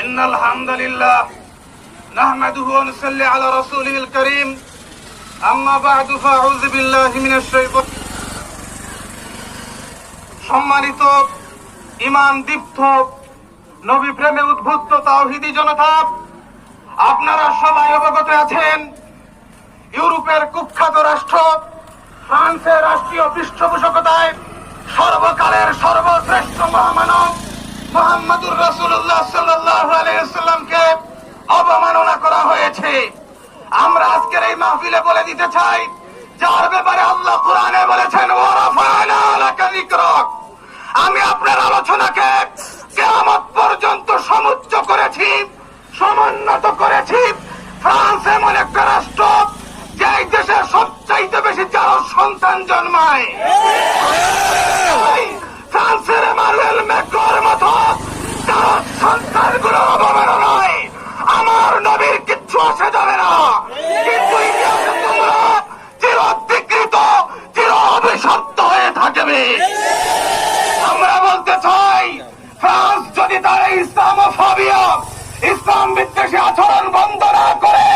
إن الحمد لله نحمده ونصلي على رسوله الكريم أما بعد فأعوذ بالله من الشيطان সম্মানিত ইমান দীপ্ত নবী প্রেমে উদ্বুদ্ধ তাওহিদি জনতা আপনারা সবাই অবগত আছেন ইউরোপের কুখ্যাত রাষ্ট্র ফ্রান্সের রাষ্ট্রীয় পৃষ্ঠপোষকতায় সর্বকালের সর্বশ্রেষ্ঠ মহামানব অবমাননা করা হয়েছে। আমরা আজকের এই মাহফিলে বলে দিতে চাই, যার ব্যাপারে আল্লাহ কোরআনে বলেছেন আমি আপনার আলোচনাকে কিয়ামত পর্যন্ত সমুচ্চ করেছি, সমুন্নত করেছি। ফ্রান্স এমন একটা রাষ্ট্র যে এই দেশে সবচাইতে বেশি যার সন্তান জন্মায়। অবমাননায় আমার নবীর কিচ্ছু আসে যাবে না। কিন্তু চির অভিশপ্ত হয়ে থাকবে। আমরা বলতে চাই, ফ্রান্স যদি তার এই ইসলামোফোবিয়া, ইসলাম বিদ্বেষী আচরণ বন্ধ না করে,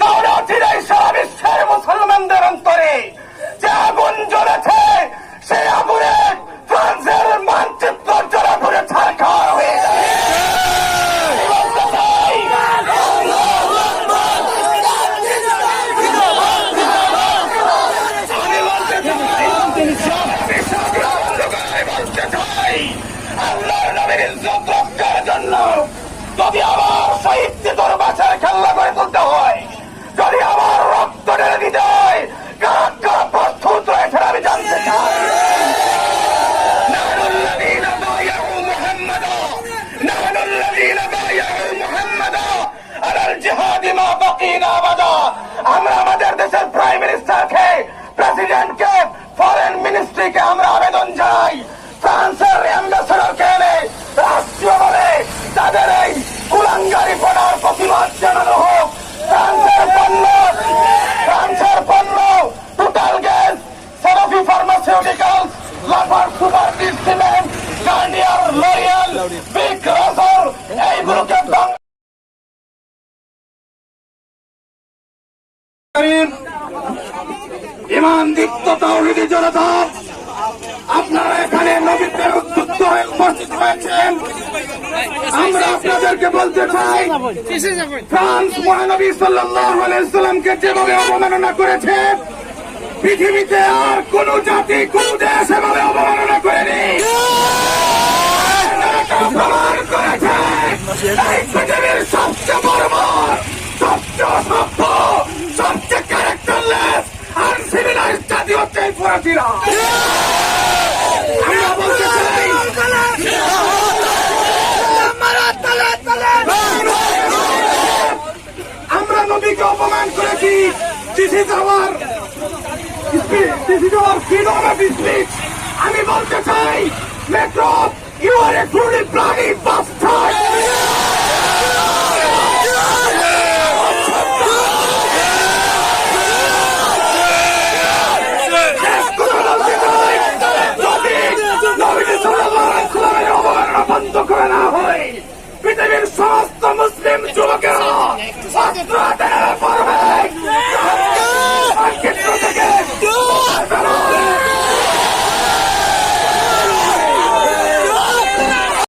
তাহলে অচিরাই সারা বিশ্বের মুসলমানদের অন্তরে যে আগুন জ্বলেছে সেই আগুনে ফ্রান্সের মানচিত্র জ্বলে পড়ে ছাড়খাড় হয়ে যাবে বলতে চাই, আমি বলতে চাই, বলতে চাই, আল্লাহর নবীর দেশের জন্য যদি আবার শহীদদের মাছের খেলা করে তুলতে হয়, যদি আবার রক্ত ঢেলে দিতে হয় কারা কারা প্রস্তুত রয়েছেন আমি জানতে চাই। আমরা আমাদের দেশের প্রাইম মিনিস্টার এইগুলোকে বন্ধ ইমান দীপ্ত জনতা আপনারা এখানে নবীদের উদ্বুদ্ধ হয়ে উপস্থিত হয়েছেন। আমরা আপনাদেরকে বলতে চাই, ফ্রান্স মহানবী সাল্লামকে যেভাবে অবমাননা করেছে, পৃথিবীতে আর কোন জাতি, কোন দেশ এভাবে অবমাননা করেনি। এই পৃথিবীর সবচেয়ে বর্বর সবচেয়ে অসভ্য সবচেয়ে ক্যারেক্টারলেস আর সিভিলাইজ জাতি হচ্ছে এই ফরাসিরা আমরা বলতে চাই আমরা নবীকে অপমান করেছি is our this is freedom আমি বলতে চাই metro you are a truly blood